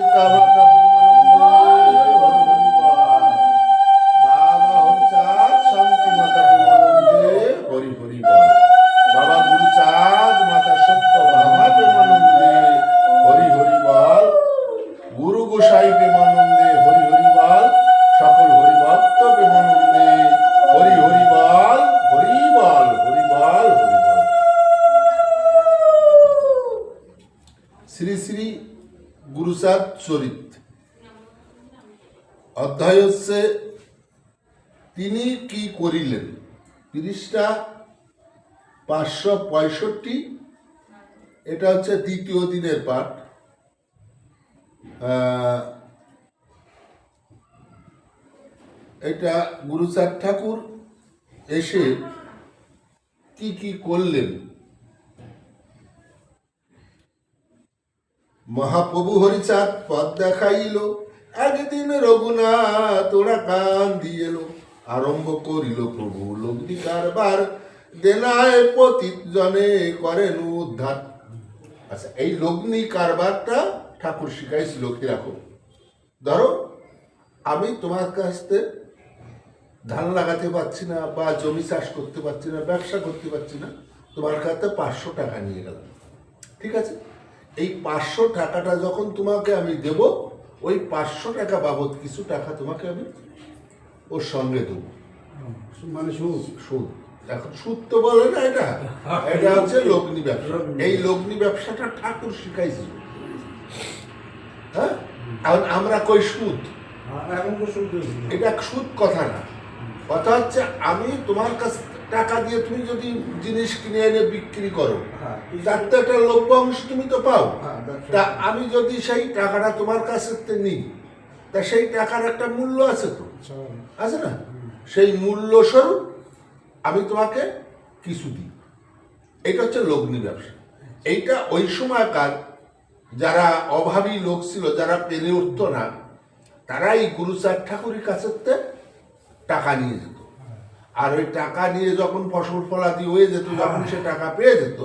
ਜਿੰਦਾਬਾਦ হচ্ছে, তিনি কি করিলেন? তিরিশটা পাঁচশো পঁয়ষট্টি। এটা হচ্ছে দ্বিতীয় দিনের পাঠ। এটা গুরুচাঁদ ঠাকুর এসে কি কি করলেন? মহাপ্রভু হরিচাঁদ পথ দেখাইল। একদিন রঘুনাথ ওরা কান দিয়ে এলো, আরম্ভ করিল প্রভু লগ্নি কারবার। দেনায় পতিত জনে করেন উদ্ধার। আচ্ছা এই লগ্নি কারবারটা ঠাকুর শিখাইছিল কীরকম ধরো, আমি তোমার কাছ থেকে ধান লাগাতে পারছি না, বা জমি চাষ করতে পারছি না, ব্যবসা করতে পারছি না, তোমার কাছে পাঁচশো টাকা নিয়ে গেলাম। ঠিক আছে? এই পাঁচশো টাকাটা যখন তোমাকে আমি দেব ওই পাঁচশো টাকা বাবদ কিছু টাকা তোমাকে আমি ওর সঙ্গে দেবো। মানে সুদ? সুদ। এখন সুদ তো বলে না এটা। এটা হচ্ছে লগ্নি ব্যবসা। এই লগ্নি ব্যবসাটা ঠাকুর শিখাইছিল। হ্যাঁ? আমরা কই সুদ? সুদ এটা সুদ কথা না। কথা হচ্ছে আমি তোমার কাছ টাকা দিয়ে তুমি যদি জিনিস কিনে এনে বিক্রি করো হ্যাঁ, তার তো একটা লভ্য অংশ তুমি তো পাও। হ্যাঁ, তা আমি যদি সেই টাকাটা তোমার কাছে নিই তা সেই টাকার একটা মূল্য আছে তো? আছে না? সেই মূল্য স্বরূপ আমি তোমাকে কিছু দিই। এটা হচ্ছে লগ্নি ব্যবসা। এইটা ওই সময়কার যারা অভাবী লোক ছিল যারা পেরে উঠতো না তারা এই গুরুচাঁদ ঠাকুরের কাছে টাকা নিয়ে যেত। আর ওই টাকা নিয়ে যখন ফসল ফলাদি হয়ে যেত, যখন সে টাকা পেয়ে যেত,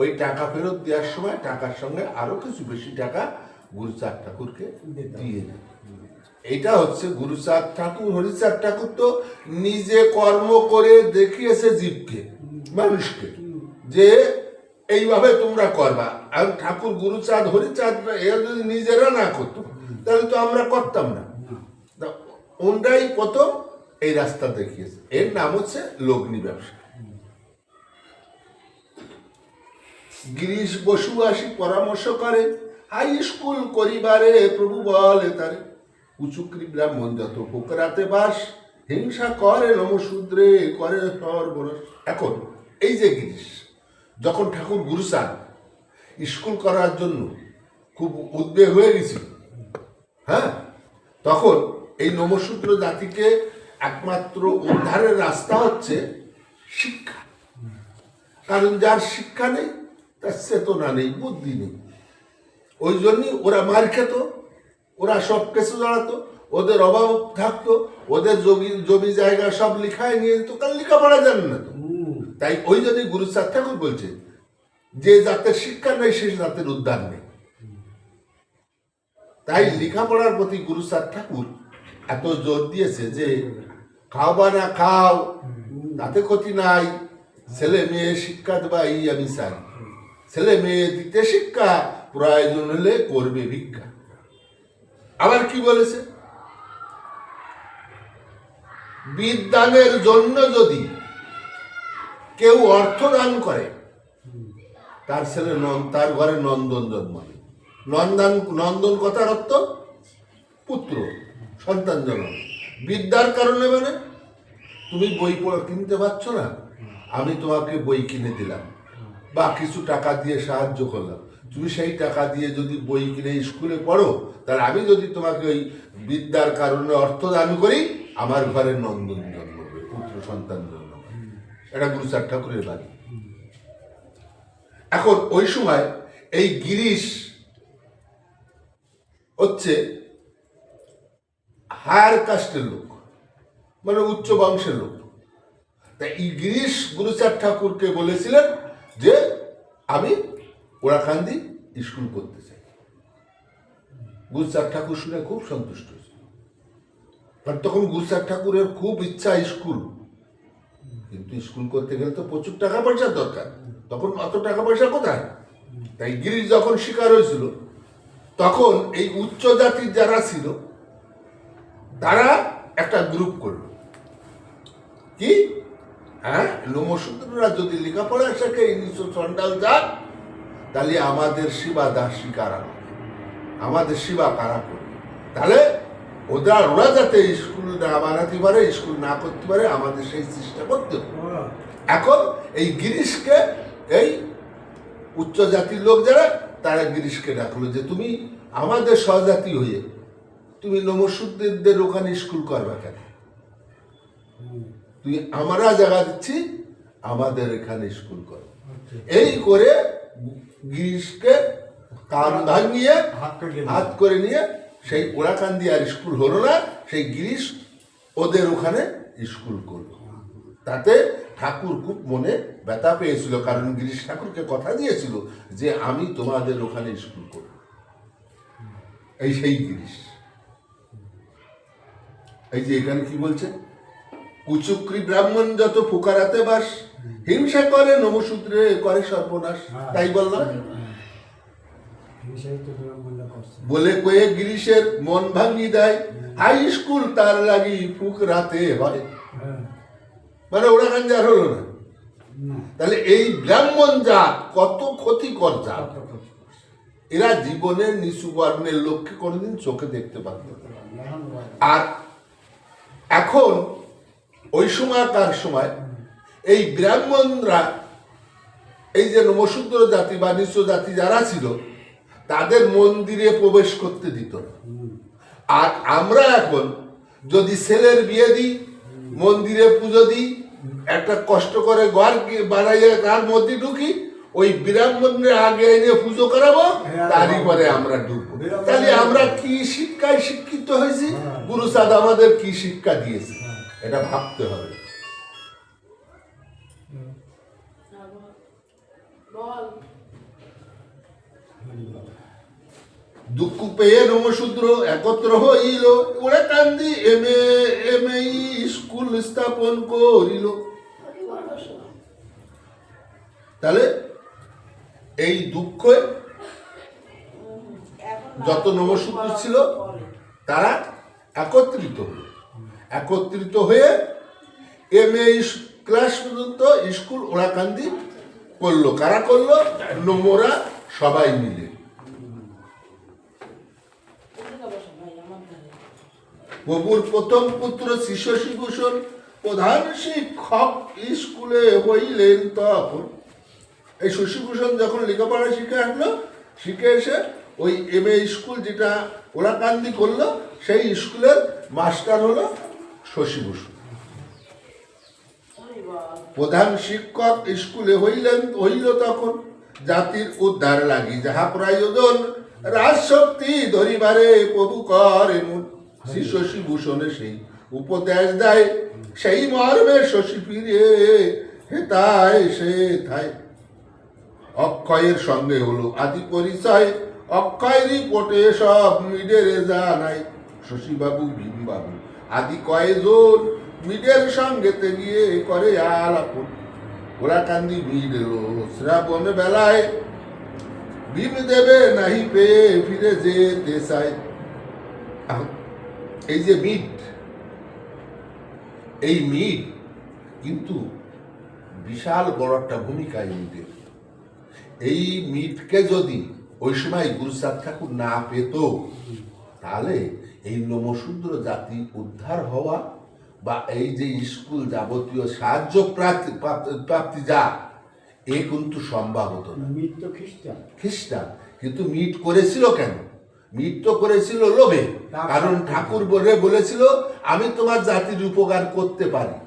ওই টাকা ফেরত দেওয়ার সময় টাকার সঙ্গে আরও কিছু বেশি টাকা গুরুচাঁদ ঠাকুরকে দিয়ে যেত এটা হচ্ছে গুরুচাঁদ ঠাকুর হরিচাঁদ ঠাকুর তো নিজে কর্ম করে দেখিয়েছে জীবকে, মানুষকে, যে এইভাবে তোমরা করবা। আর ঠাকুর গুরুচাঁদ হরিচাঁদ এরা যদি নিজেরা না করতো, তাহলে তো আমরা করতাম না। ওনরাই প্রথম এই রাস্তা দেখিয়েছে। এর নাম হচ্ছে লগ্নি ব্যবসা। গিরিশ বসু আসি পরামর্শ করে, হাই স্কুল করিবারে প্রভু বলে তারে। উচুকরি ব্রাহ্মণ যত পোকরাতে বাস, হিংসা করে নমশূদ্রে, করে এখন, এই যে গিরিশ, যখন ঠাকুর গুরুসান স্কুল করার জন্য খুব উদ্বেগ হয়ে গেছিল হ্যাঁ? তখন এই নমশূদ্র জাতিকে একমাত্র উদ্ধারের রাস্তা হচ্ছে শিক্ষা। কারণ যার শিক্ষা নেই, তার চেতনা নেই, বুদ্ধি নেই। ওই জন্যই ওরা মার খেত, ওরা সব কিছু জড়াতো, ওদের অভাব থাকতো, ওদের জমি জমি জায়গা সব লিখায় নিয়ে যেত কারণ লেখাপড়া জানে না তো। তাই ওই জন্যই গুরু চাঁদ ঠাকুর বলছে, যে জাতের শিক্ষা নেই সেই জাতের উদ্ধার নেই। তাই লেখাপড়ার প্রতি গুরু চাঁদ ঠাকুর এত জোর দিয়েছে যে খাও বা না খাও তাতে ক্ষতি নাই। ছেলে মেয়ে শিক্ষা দেবা এই আমি চাই। ছেলে মেয়ে দিতে শিক্ষা প্রয়োজন হলে করবে ভিক্ষা। আবার কি বলেছে? বিদ্যানের জন্য যদি কেউ অর্থ দান করে তার ছেলে নন তার ঘরে নন্দন জন্মাবে নন্দন নন্দন কথার অর্থ পুত্র সন্তান জন্ম বিদ্যার কারণে মানে তুমি বই পড়া কিনতে পারছ না? আমি তোমাকে বই কিনে দিলাম। বা কিছু টাকা দিয়ে সাহায্য করলাম। তুমি সেই টাকা দিয়ে যদি বই কিনে স্কুলে পড়ো তাহলে আমি যদি তোমাকে ওই বিদ্যার কারণে অর্থ দান করি আমার ঘরে নন্দন জন্মবে পুত্র সন্তান জন্মবে। এটা গুরুচার ঠাকুরের বাড়ি এখন ওই সময় এই গিরিশ হচ্ছে হায়ার কাস্টের লোক। মানে উচ্চ বংশের লোক। তাই গিরিশ গুরুচাঁদ ঠাকুরকে বলেছিলেন যে, আমি ওরাকান্দি স্কুল করতে চাই। গুরুচাঁদ ঠাকুর শুনে খুব সন্তুষ্ট কারণ তখন গুরুচাঁদ ঠাকুরের খুব ইচ্ছা স্কুল। কিন্তু স্কুল করতে গেলে তো প্রচুর টাকা পয়সার দরকার। তখন অত টাকা পয়সা কোথায়? তাই গিরিশ যখন শিকার হয়েছিল, তখন এই উচ্চ জাতির যারা ছিল, তারা একটা গ্রুপ করল। কি? হ্যাঁ? লোমসূত্ররা যদি লেখাপড়া শেখে ইংলিশ চন্ডাল যাক তাহলে আমাদের শিবা দাসী কারা হবে? আমাদের শিবা কারা করবে? তাহলে ওরা ওরা যাতে স্কুল না বানাতে পারে স্কুল না করতে পারে আমাদের সেই চেষ্টা করতে এখন এই গিরিশকে এই উচ্চ জাতির লোক যারা তারা গিরিশকে ডাকলো যে তুমি আমাদের স্বজাতি হয়ে তুমি নমসুদ্দিনদের ওখানে স্কুল করবা কেন? তুই আমরা জায়গা দিচ্ছি আমাদের এখানে স্কুল কর। আচ্ছা। এই করে গিরিশকে কান ভাঙিয়ে। হাত করে নিয়ে। সেই ওরাকান্দি আর স্কুল হলো না সেই গিরিশ ওদের ওখানে স্কুল করল। তাতে ঠাকুর খুব মনে ব্যথা পেয়েছিল কারণ গিরিশ ঠাকুরকে কথা দিয়েছিল যে আমি তোমাদের ওখানে স্কুল করব। এই সেই গিরিশ। এই যে এখানে কি বলছে? কুচুক্রি ব্রাহ্মণ যত ফুকারাতে বাস হিংসা করে নমসূত্রে করে সর্বনাশ। হ্যাঁ। তাই বললাম বিড়ম্বনা করছে। বলে কয়ে গিরিশের মন ভাঙি দেয় হাই স্কুল তার লাগি ফুক রাতে হয়। হ্যাঁ, মানে ওরা কাঞ্জার হলো না। তাহলে এই ব্রাহ্মণ জাত কত ক্ষতিকর জাত। এরা জীবনের নিচু বর্ণের লোককে কোনোদিন চোখে দেখতে পারত। আর এখন ওই সময়কার সময়, এই ব্রাহ্মণরা, এই যে নমশূদ্র জাতি বা নিঃস্ব জাতি যারা ছিল, তাদের মন্দিরে প্রবেশ করতে দিত আর আমরা এখন যদি ছেলের বিয়ে দিই, মন্দিরে পুজো দিই, একটা কষ্ট করে ঘর বানাইয়ে তার মধ্যে ঢুকি, ওই ব্রাহ্মণের আগে এনে পুজো করাবো, তারই পরে আমরা ঢুকবো। তাহলে আমরা কি শিক্ষায় শিক্ষিত হয়েছি? গুরু সাদ আমাদের কি শিক্ষা দিয়েছে? এটা ভাবতে হবে। দুঃখ পেয়ে নমশূদ্র একত্র হইল ওরা কান্দি এম এম স্কুল স্থাপন করিল। তাহলে এই দুঃখ যত নমশূদ্র ছিল, তারা একত্রিত হলো। একত্রিত হয়ে এম এ ক্লাস পর্যন্ত স্কুল ওরাকান্দি করল। কারা করল? নোমরা সবাই মিলে। প্রভুর প্রথম পুত্র শ্রী শশীভূষণ প্রধান শিক্ষক স্কুলে হইলেন তখন। এই শশীভূষণ যখন লেখাপড়া শিখে আসলো, শিখে এসে ওই এম এ স্কুল যেটা ওলাকান্দি করল, সেই স্কুলের মাস্টার হলো শশীভূষণ প্রধান শিক্ষক স্কুলে হইলেন হইল তখন জাতির উদ্ধার লাগি। যাহা প্রয়োজন রাজশক্তি ধরিবারে প্রভু করে এমন শ্রী শশী ভূষণে সেই উপদেশ দেয় সেই মর্মে শশী ফিরে হেতায় সে থায়। অক্ষয়ের সঙ্গে হলো আদি পরিচয় অক্ষয় রিপোর্টে সব মিডেরে জানাই শশীবাবু ভীমবাবু আদি কয়েকজন মিডের সঙ্গেতে গিয়ে করে আলাপন ওরা কান্দি ভিড় এলো শ্রাবণ বেলায় ভীম দেবে নাহি পেয়ে ফিরে যেতে চায়। এই যে মিট, এই মিট কিন্তু বিশাল বড় একটা ভূমিকা মিটের। এই মিটকে যদি ওই সময় গুরুসাদ ঠাকুর না পেত, তাহলে এই নমশূদ্র জাতি উদ্ধার হওয়া বা এই যে স্কুল যাবতীয় সাহায্য প্রাপ্তি প্রাপ্তি- যা এ কিন্তু সম্ভব হতো না। খ্রিস্টান। খ্রিস্টান। কিন্তু মিট করেছিল কেন? মিট তো করেছিল লোভে। কারণ ঠাকুর বলে বলেছিল আমি তোমার জাতির উপকার করতে পারি।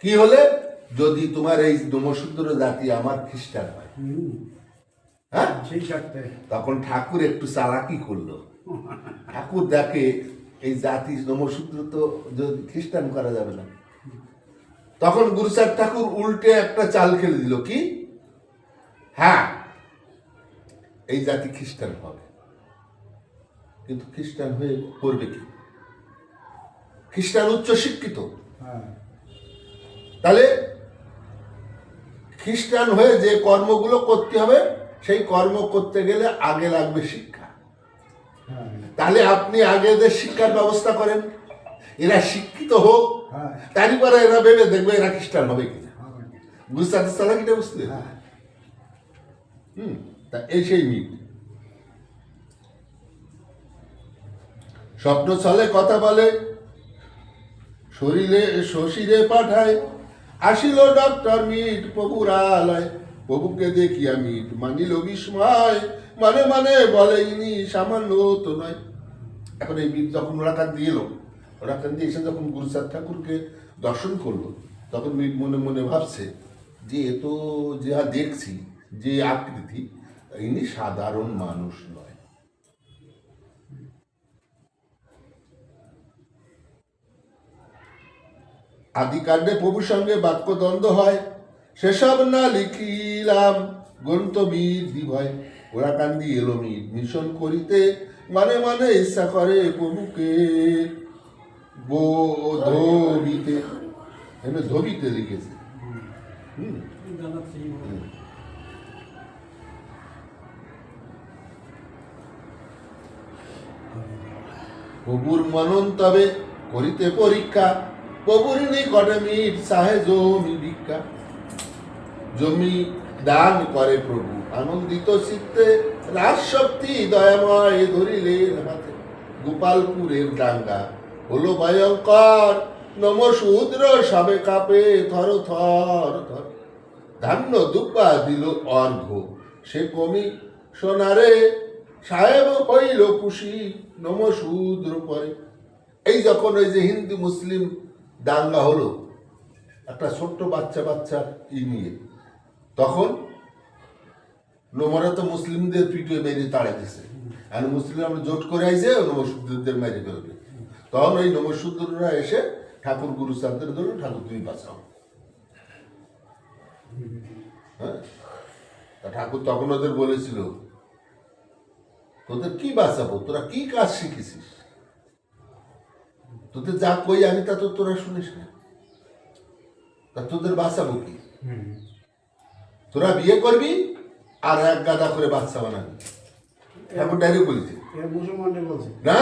কি হলে? যদি তোমার এই নমশূদ্র জাতি আমার খ্রিস্টান হয়। হ্যাঁ? তখন ঠাকুর একটু চালাকি করল। ঠাকুর দেখে এই জাতি নমশূদ্র তো যদি খ্রিস্টান করা যাবে না। তখন গুরুচাঁদ ঠাকুর উল্টে একটা চাল খেলে দিল কি? হ্যাঁ এই জাতি খ্রিস্টান হবে। কিন্তু খ্রিস্টান হয়ে করবে কি? খ্রিস্টান উচ্চ শিক্ষিত। হ্যাঁ। তাহলে খ্রিস্টান হয়ে যে কর্মগুলো করতে হবে সেই কর্ম করতে গেলে আগে লাগবে শিক্ষা। হ্যাঁ। তাহলে আপনি আগে এদের শিক্ষার ব্যবস্থা করেন। এরা শিক্ষিত হোক হ্যাঁ। তারই পরে এরা ভেবে দেখবে এরা খ্রিস্টান হবে কিনা। বুঝতে তাহলে কিনা বুঝতে? হ্যাঁ। হুম তা এই সেই মিট স্বপ্ন ছলে কথা বলে শরীরে শশীরে পাঠায় আসিল ডক্টর মিট প্রভুর আলয়। প্রভুকে দেখি আমি মানিল বিস্ময় মানে মানে বলে ইনি সামান্য তো নয়। এখন এই মিট যখন ওরাকান দিয়ে এলো ওরাকান দিয়ে এসে যখন গুরুচাঁদ ঠাকুরকে দর্শন করল, তখন মিট মনে মনে ভাবছে যে, এ তো যা দেখছি, যে আকৃতি, ইনি সাধারণ মানুষ নয়। আদিকাণ্ডে প্রভুর সঙ্গে বাক্যদ্বন্দ্ব হয়। সেসব না দিভয় ওরা কান্দি এলো মিট, মিশন করিতে মানে মানে ইচ্ছা করে প্রভুকে। ধবিতে এখানে ধবিতে লিখেছে। প্রভুর মনন তবে করিতে পরীক্ষা, প্রভুর নিকটে মিট, সাহে জমি ভিক্ষা। জমি দান করে প্রভু। আনন্দিত চিত্তে রাজ শক্তি দয়াময় ধরিলেন হাতে গোপালপুরের ডাঙ্গা হলো ভয়ঙ্কর। নমশূদ্র সবে কাপে থর থর থর। ধান্য দুব্বা দিল অর্ঘ। সে কমি সোনারে সাহেব হইল খুশি নমশূদ্র পরে। এই যখন ওই যে হিন্দু মুসলিম দাঙ্গা হলো, একটা ছোট্ট বাচ্চা বাচ্চা ই নিয়ে তখন নোমরা তো মুসলিমদের পিটিয়ে মেরে তাড়াইতেছে আর মুসলিম আমরা জোট করে আইছে নমশূদ্রদের মেরে ফেলবে। তখন ওই নমশূদ্ররা এসে ঠাকুর গুরু চাঁদের ধরো ঠাকুর তুমি বাঁচাও। হ্যাঁ? ঠাকুর তখন ওদের বলেছিল, তোদের কি বাঁচাবো? তোরা কি কাজ শিখেছিস? তোদের যা কই আমি তা তো তোরা শুনিস না। তা তোদের বাঁচাবো কি? তোরা বিয়ে করবি আর এক গাদা করে বাচ্চা বানাবি। ঠাকুর ডাইরেক্ট বলেছে। না।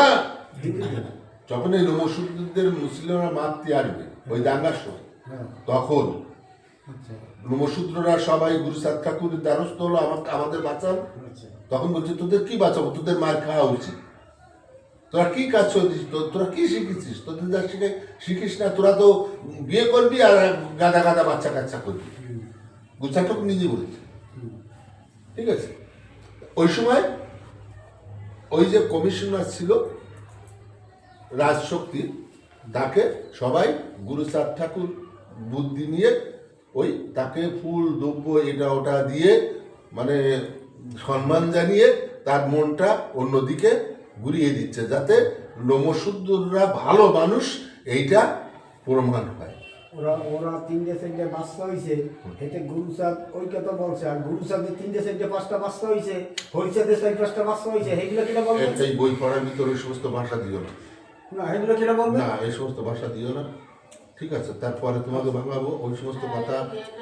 যখন এই নমসূদ্রদের মুসলিমরা মারতে আসবে ওই দাঙ্গার সময় হ্যাঁ। তখন আচ্ছা। সবাই গুরু সাত ঠাকুরের দ্বারস্থ হলো আমাকে আমাদের বাঁচান আচ্ছা। তখন বলছে তোদের কি বাঁচাবো? তোদের মার খাওয়া উচিত। তোরা কি কাজ করছিস তো- তোরা কি শিখেছিস? তোদের যা শিখে শিখিস না তোরা তো বিয়ে করবি আর গাদা গাদা বাচ্চা কাচ্চা করবি। হুম গুছাটক নিজে বলেছে। ঠিক আছে? ওই সময় ওই যে কমিশনার ছিল রাজশক্তি তাকে সবাই গুরুচাঁদ ঠাকুর বুদ্ধি নিয়ে ওই তাকে ফুল দ্রব্য এটা ওটা দিয়ে মানে সম্মান জানিয়ে তার মনটা অন্যদিকে ঘুরিয়ে দিচ্ছে যাতে লোমশুদ্ধরা ভালো মানুষ এইটা প্রমাণ হয়। ওরা ওরা তিনটে চারটে বাচ্চা হয়েছে এতে গুরুচাঁদ ওই কথা বলছে আর গুরুচাঁদের তিনটে চারটে পাঁচটা বাচ্চা হয়েছে হরিচাঁদের চার পাঁচটা বাচ্চা হয়েছে সেইগুলো কিনা বলবে? এই বই পড়ার ভিতরে ওই সমস্ত ভাষা দিও না। না সেইগুলো কিনা বলবে? না এই সমস্ত ভাষা দিও না। ঠিক আছে তারপরে তোমাকে ভাঙাবো ওই সমস্ত কথা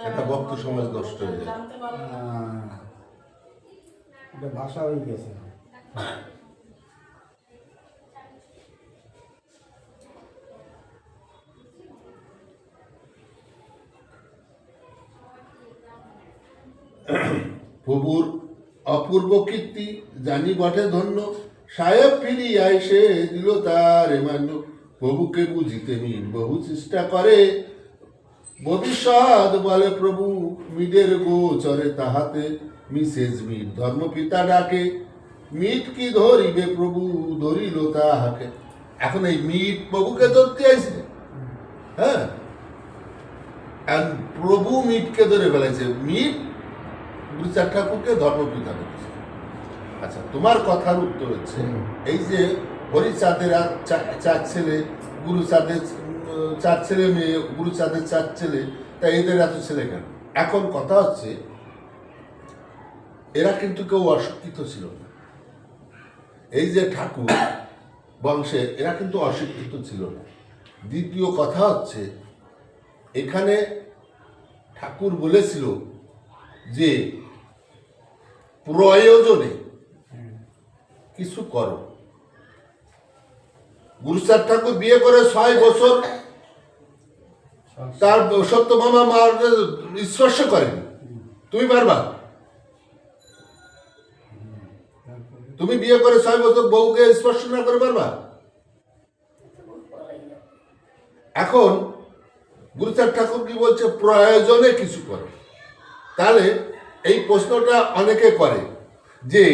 একটা ভক্ত সমাজ নষ্ট হয়ে যায়। ভাষা হয়ে গেছে। প্রভুর অপূর্ব কীর্তি জানি বটে ধন্য। সাহেব ফিরি আইসে দিল তার মান্য প্রভুকে বুঝিতে মিট বহু চেষ্টা করে। ভবিষ্যৎ বলে প্রভু মিডের গোচরে তাহাতে মিসেস মিট ধর্মপিতা ডাকে। মিট কি ধরিবে প্রভু? ধরিল তাহাকে। এখন এই মিট প্রভুকে ধরতে আইছে? হ্যাঁ? প্রভু মিটকে ধরে ফেলেছে মিট গুরুচার ঠাকুরকে ধর্মপিতা বলেছে আচ্ছা তোমার কথার উত্তর হচ্ছে এই যে হরিচাঁদের চার ছেলে গুরুচাঁদের উম, চার ছেলে মেয়ে গুরুচাঁদের চার ছেলে তা এদের এত ছেলে কেন? এখন কথা হচ্ছে এরা কিন্তু কেউ অশিক্ষিত ছিল না। এই যে ঠাকুর বংশে এরা কিন্তু অশিক্ষিত ছিল না। দ্বিতীয় কথা হচ্ছে এখানে ঠাকুর বলেছিল যে প্রয়োজনে কিছু করো। গুরুচাঁদ ঠাকুর বিয়ে করে ছয় বছর, তার সত্যভামা মার স্পর্শ করেনি। তুমি পারবা? তুমি বিয়ে করে ছয় বছর বউকে স্পর্শ না করে পারবা? এখন গুরুচাঁদ ঠাকুর কি বলছে, প্রয়োজনে কিছু করো। তাহলে এই প্রশ্নটা অনেকে করে যে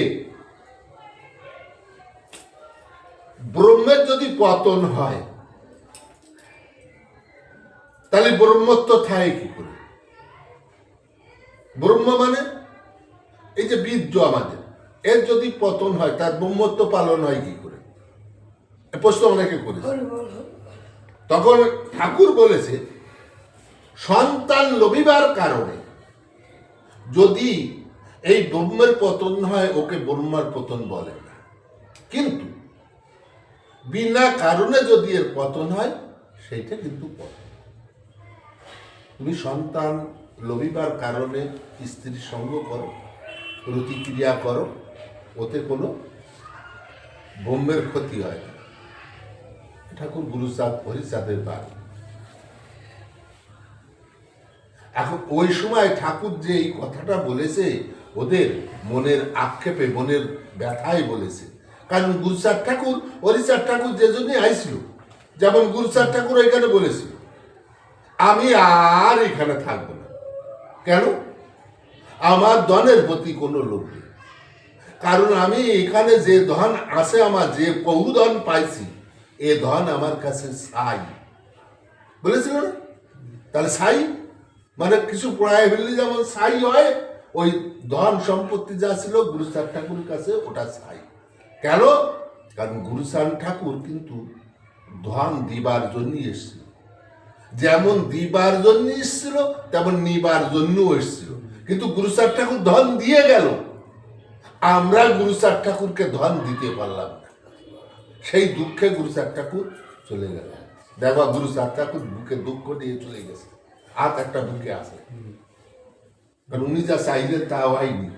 ব্রহ্মের যদি পতন হয় তাহলে ব্রহ্মত্ব থাকে কি করে? ব্রহ্ম মানে এই যে বীর্য আমাদের এর যদি পতন হয় তার ব্রহ্মত্ব পালন হয় কি করে? প্রশ্ন অনেকে করেছে। তখন ঠাকুর বলেছে সন্তান লভিবার কারণে যদি এই ব্রহ্মের পতন হয়, ওকে ব্রহ্মার পতন বলে না। কিন্তু বিনা কারণে যদি এর পতন হয় সেইটা কিন্তু পতন। তুমি সন্তান লভিবার কারণে স্ত্রীর সঙ্গ করো, প্রতিক্রিয়া করো, ওতে কোনো ব্রহ্মের ক্ষতি হয় না। ঠাকুর গুরুচাঁদ হরিচাঁদের বাদ এখন ওই সময় ঠাকুর যে এই কথাটা বলেছে, ওদের মনের আক্ষেপে, মনের ব্যথায় বলেছে। কারণ গুরুচাঁদ ঠাকুর হরিচাঁদ ঠাকুর যে জন্যই আইছিল, যেমন গুরুচাঁদ ঠাকুর এখানে বলেছিল, আমি আর এখানে থাকব না। কেন? আমার ধনের প্রতি কোনো লোভ নেই। কারণ আমি এখানে যে ধন আছে, আমার যে বহুধন পাইছি, এ ধন আমার কাছে সাই বলেছিল না? তাহলে সাই মানে কিছু প্রায় হলে যেমন সাই হয়, ওই ধন সম্পত্তি যা ছিল গুরুচাঁদ ঠাকুরের কাছে ওটা সাই কেন? কারণ গুরুচাঁদ ঠাকুর কিন্তু ধন দিবার জন্য এসেছিল। যেমন দিবার জন্য এসেছিল, তেমন নিবার জন্যও এসেছিল। কিন্তু গুরুচাঁদ ঠাকুর ধন দিয়ে গেল। আমরা গুরুচাঁদ ঠাকুরকে ধন দিতে পারলাম না। সেই দুঃখে গুরুচাঁদ ঠাকুর চলে গেল দেখো গুরুচাঁদ ঠাকুর বুকে দুঃখ নিয়ে চলে গেছে। আর একটা বুকে আছে। কারণ উনি যা চাইলেন তা হয়নি।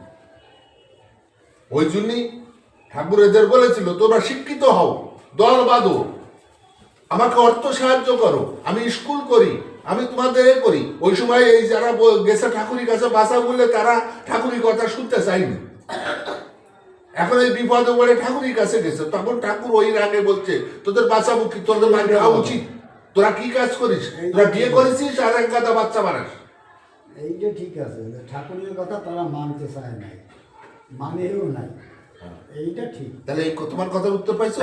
ওই জন্যই ঠাকুর এদের বলেছিল, তোমরা শিক্ষিত হও, দল বাঁধো, আমাকে অর্থ সাহায্য করো, আমি স্কুল করি, আমি তোমাদের এ করি। ওই সময় এই যারা গেছে ঠাকুরের কাছে বাসা বললে তারা ঠাকুরের কথা শুনতে চায়নি। এখন এই বিপদে পড়ে ঠাকুরের কাছে গেছে। তখন ঠাকুর ওই আগে বলছে, তোদের বাঁচাবো কি তোদের মার উচিত। তোরা কি কাজ করিস? তোরা বিয়ে করেছিস আর এক গাদা বাচ্চা বানাস। এইটা ঠিক আছে যে ঠাকুরের কথা তারা মানতে চায় নাই মানেও নাই। এইটা ঠিক। তাহলে এই তোমার কথার উত্তর পাইছো?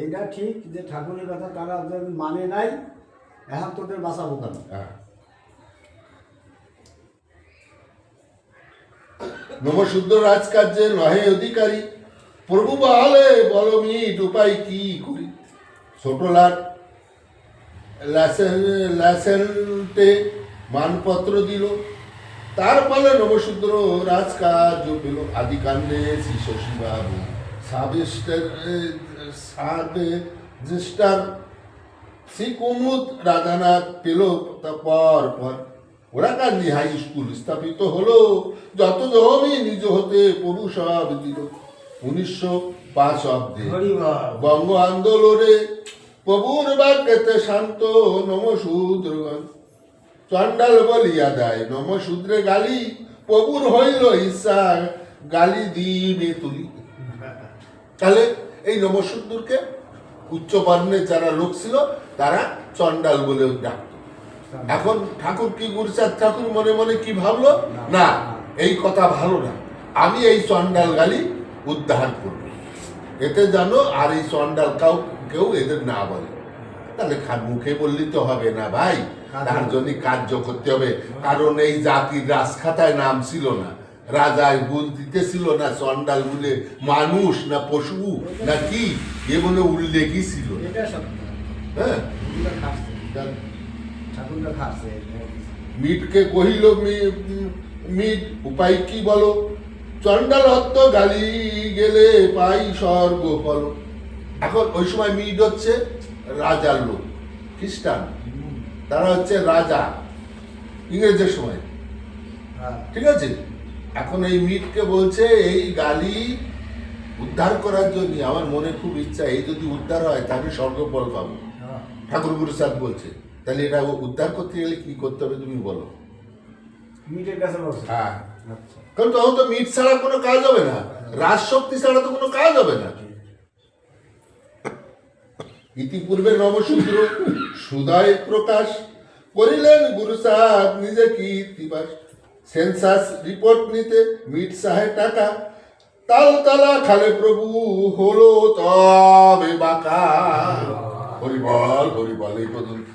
এইটা ঠিক যে ঠাকুরের কথা তারা মানে নাই এখন তোদের বাঁচাবো কেন? হ্যাঁ। নমশুদ্ধ রাজকার্যে নহে অধিকারী প্রভু বলে বল মিট উপায় কি করি? ছোট লাট লাসেন্টে মানপত্র দিল। তার ফলে নবশূদ্র রাজকার্য পেল। আদিকাণ্ডে শ্রী শশীবাবু সাবেস্টার শ্রী কুমুদ রাধানাথ পেল পর। পর ওরাকান্দি হাই স্কুল স্থাপিত হলো। যত জমি নিজ হতে প্রভু সব দিল। উনিশশো পাঁচ অব্দে বঙ্গ আন্দোলনে প্রভুর বাক্যতে শান্ত নমশূদ্রগণ চণ্ডাল বলিয়া দেয় নমশূদ্রে গালি, প্রভুর হইল ঈশা গালি দিবে তুলি। তাহলে এই নমশূদ্রকে উচ্চ বর্ণের যারা লোক ছিল, তারা চণ্ডাল বলে ডাকত। এখন ঠাকুর কি গুরুচাঁদ ঠাকুর মনে মনে কি ভাবলো? না, এই কথা ভালো না। আমি এই চণ্ডাল গালি উদ্ধার করব। এতে জানো আর এই চণ্ডাল কাউ কেউ এদের না বলে। তাহলে মুখে বললি তো হবে না ভাই। তার জন্য কার্য করতে হবে। কারণ এই জাতির রাজখাতায় নাম ছিল না। রাজায় গুণ দিতেছিল না চণ্ডাল বলে মানুষ না পশু না কি এ বলে উল্লেখই ছিল এটা হ্যাঁ? মিটকে কহিল মিট উপায় কি বলো? চন্ডাল হত্য গালি গেলে পাই স্বর্গ ফল এখন ওই সময় মিট হচ্ছে রাজার লোক খ্রিস্টান। তারা হচ্ছে রাজা ইংরেজের সময়। হ্যাঁ। ঠিক আছে? এখন এই মিটকে বলছে এই গালি উদ্ধার করার জন্য আমার মনে খুব ইচ্ছা এই যদি উদ্ধার হয় তাহলে স্বর্গফল পাবো। হ্যাঁ। ঠাকুর গুরু সাহেব বলছে তাহলে এটা উদ্ধার করতে গেলে কি করতে হবে তুমি বলো। মিটের কাছে হ্যাঁ। আচ্ছা। কারণ তখন তো মিট ছাড়া কোনো কাজ হবে না। রাজশক্তি ছাড়া তো কোনো কাজ হবে না। ইতিপূর্বে নবসূত্র সুদয় প্রকাশ করিলেন গুরু সাহেব নিজে কি সেন্সাস রিপোর্ট নিতে মিট সাহেব টাকা। তালতলা খালে প্রভু হলো তবে বাকা। হরিবল হরিবল, এই পর্যন্ত।